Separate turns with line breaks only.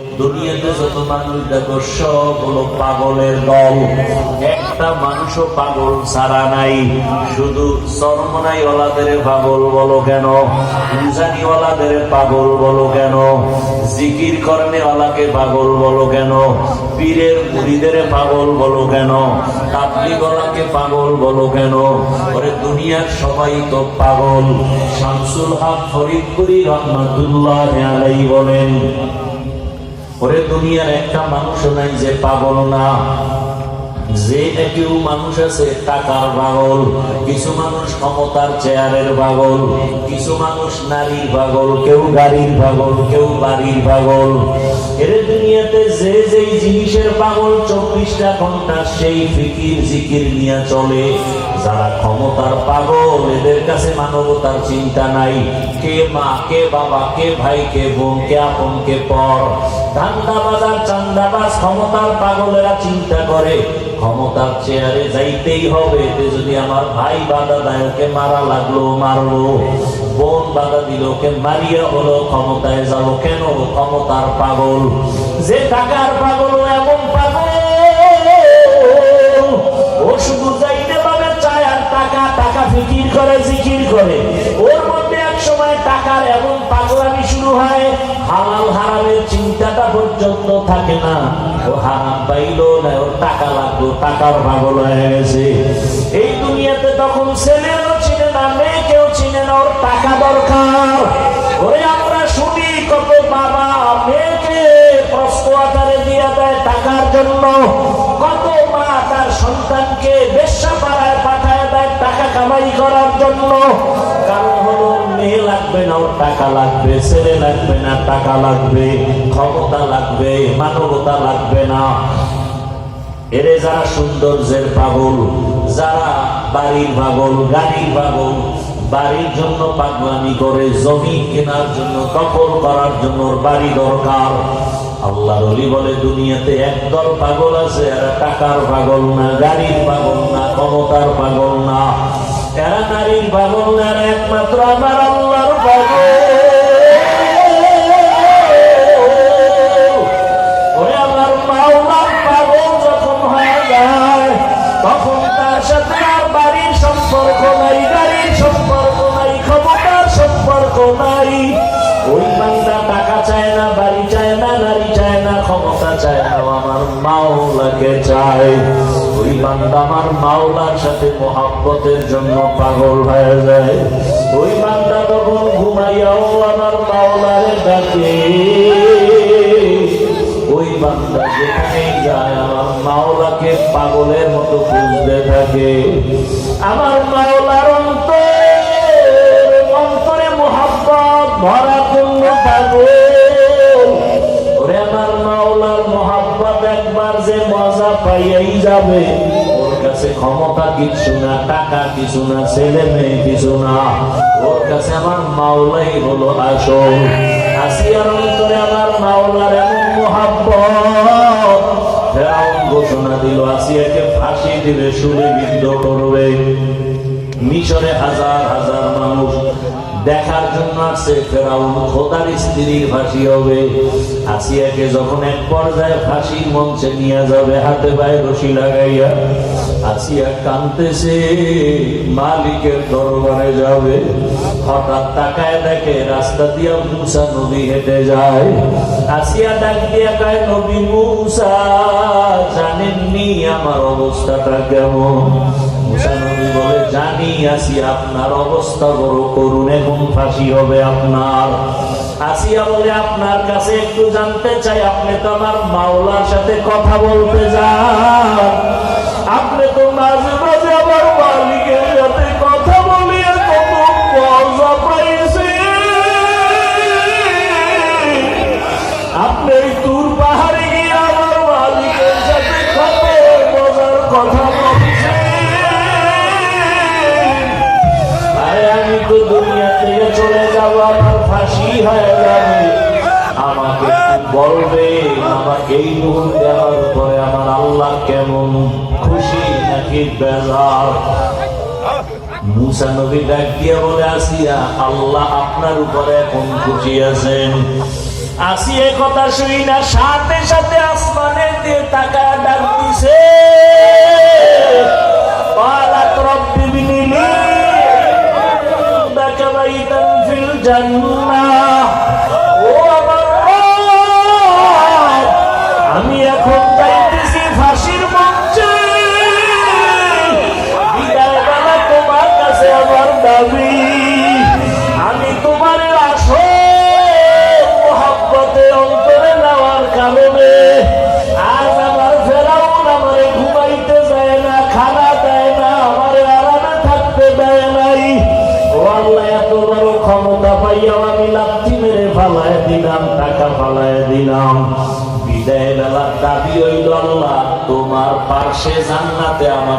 দুনিয়াতে যত মানুষ দেখো সব হলো পাগলের দল। একটা মানুষও পাগল ছাড়া নাই। শুধু চরমনাই ওলাদের পাগল বলো কেন? উজানি পাগল বলো কেন? জিকির করণে ওলাকে পাগল বলো কেন? পীরের মুড়িদের পাগল বলো কেন? তাবলি গলাকে পাগল বলো কেন? ওরে দুনিয়ার সবাই তো পাগল। শামসুল হক ফরিদপুরি রহমাতুল্লাহ আলাই বলেন ওরে দুনিয়ার একটা মানুষ নাই যে পাগল না। যে কেউ মানুষ আছে, টাকার পাগল, কিছু মানুষ ক্ষমতার চেয়ারের পাগল, কিছু মানুষ নারীর পাগল, কেউ গাড়ির পাগল, কেউ বাড়ির পাগল। এর দুনিয়াতে যে যেই জিনিসের পাগল, চব্বিশটা ঘণ্টা সেই ফিকির জিকির নিয়ে চলে। যারা ক্ষমতার পাগল, এদের কাছে মানবতার চিন্তা নাই। কে মা, কে বাবা, কে ভাই, কে বোন, কে আপন, কে পর। ধান্দাবাজ আর চান্দাবাজ, ক্ষমতার পাগলেরা চিন্তা করে, ক্ষমতার চেয়ারে যাইতেই হবে। এতে যদি আমার ভাই বাধা দেয়, ওকে মারা লাগল, মারলো। বোন বাধা দিল, ওকে মারিয়া হলো, ক্ষমতায় যাব কেন? ক্ষমতার পাগল। যে টাকার পাগল পর্যন্ত থাকে না। ও হারাম পাইলো না, ওর টাকা লাগল, টাকার পাগল হয়ে গেছে। এই দুনিয়াতে তখন ছেলেও চিনে না, মেয়েকেও চিনে না, ওর টাকা দরকার। ওরে আমরা শুনি কত বাবা মেয়েকে প্রশ্ন আকারে দিয়ে দেয় টাকার জন্য। কত মা তার সন্তানকে বেশ্যা পাড়ায় পাঠায় দেয় টাকা কামাই করার জন্য। মেয়ে লাগবে না, ওর টাকা লাগবে, ছেলে লাগবে না, টাকা লাগবে, ক্ষমতা লাগবে, মানবতা লাগবে না। এরে যারা সৌন্দর্যের পাগল, যারা বাড়ির পাগল, গাড়ির পাগল, বাড়ির জন্য পাগলামি করে, জমি কেনার জন্য দখল করার জন্য বাড়ি দরকার। আল্লাহ রলি বলে, দুনিয়াতে একদল পাগল আছে, এরা টাকার পাগল না, গাড়ির পাগল না, ক্ষমতার পাগল না। এরা নারীর পাগল না, এরা একমাত্র চায় না আমার মাওলাকে চায় ওই বান্দা আমার মাওলার সাথে মোহাব্বতের জন্য পাগল হয়ে যায়। ওই বান্দা তখন ঘুমাইয়াও আমার মাওলারে ডাকে। ওই বান্দা যেখানে যায়, আমার মাওলাকে পাগলের মতো খুঁজতে থাকে। আমার মাওলার অন্তরে অন্তরে মোহাব্বত ভরা একবার যে মজা পাইয়াই যাবে। ওর কাছে ক্ষমতা কিছু না, টাকা কিছু না, ছেলে মেয়ে কিছু না। ওর কাছে আমার মাওলাই হলো আসল। আসিয়ার অন্তরে আমার মাওলার এমন মোহাব্বত। ঘোষণা দিল, আসিয়াকে ফাঁসি দিবে, সুরে বিদ্ধ করবে। মিশরে হাজার হাজার দেখার জন্য আসছে ফেরাউন, খোদার স্ত্রীর ফাঁসি হবে। আসিয়াকে যখন এক পর্যায়ে ফাঁসির মঞ্চে নিয়ে যাবে, হাতে পায়ে রশি লাগাইয়া আসিয়া কানতেছে মালিকের দরবারে যাবে। হঠাৎ তাকায় দেখে রাস্তা দিয়া মুসা নদী হেঁটে যায়। আসিয়া ডাক দিয়া কয়, নবী মুসা, জানেননি আমার অবস্থাটা কেমন? জানি আসি আপনার অবস্থা বড় করুন এখন ফাঁসি হবে আপনার। আসিয়া বলে, আপনার কাছে একটু জানতে চাই, আপনি তো আমার মাওলার সাথে কথা বলতে যান। আপনি তো মাঝে মাঝে আমার বলবে আমার এই গুণ দেওয়ার পরে আমার আল্লাহ কেমন খুশি নাকি বেজার? বলে, আসিয়া, আল্লাহ আপনার উপরে এখন খুশি আছেন। আসিয়া কথা শুনি না, সাথে সাথে আসমানের দিয়ে টাকা ডাক দিছে আল্লাহ এত বড় ক্ষমতা পাইয়া আমি লাচ্ছি মেরে ফালায় টাকা ফালায় দিলাম। বিদায় বেলার দাবি হইল আল্লাহ, তোমার পাশে জান্নাতে আমার